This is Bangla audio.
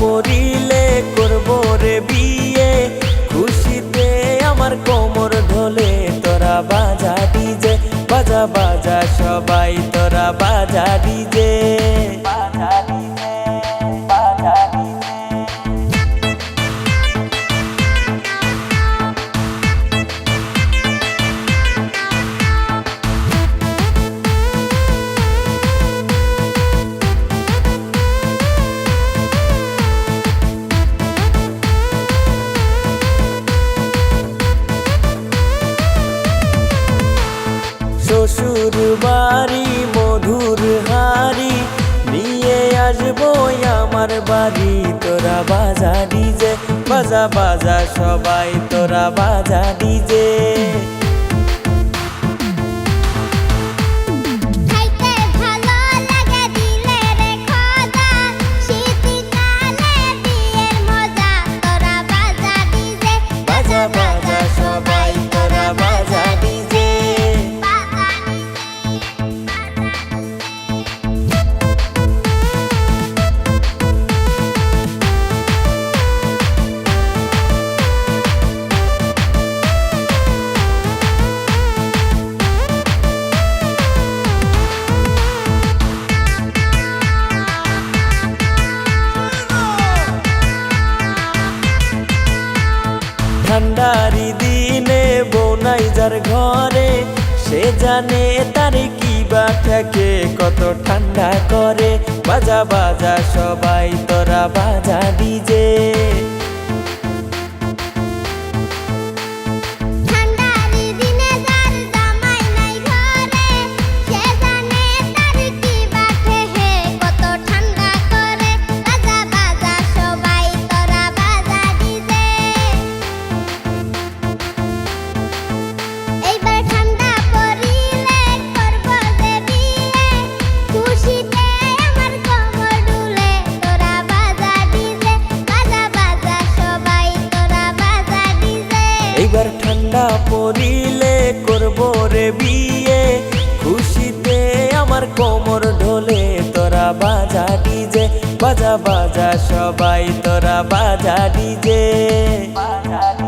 পরিলে করব রে বিয়ে। খুশিতে আমার কোমর ধলে তোরা বাজা ডিজে, বাজা বাজা সবাই, তোরা বাজা ডিজে। শ্বশুর বাড়ি মধুর হারি নিয়ে আসব আমার বাড়ি। তোরা বাজা ডিজে বাজা বাজা সবাই, তোরা বাজা ডিজে ঠান্ডারি দিনে বোনাই যার ঘরে, সে জানে তার কি বা থাকে কত ঠান্ডা করে। বাজা বাজা সবাই তোরা বাজা ডিজে। এইবার ঠান্ডা পরিলে করব রে বিয়ে। খুশিতে আমার কোমর ঢোলে, তোরা বাজা ডিজে, বাজা বাজা সবাই, তোরা বাজা ডিজে। বাজা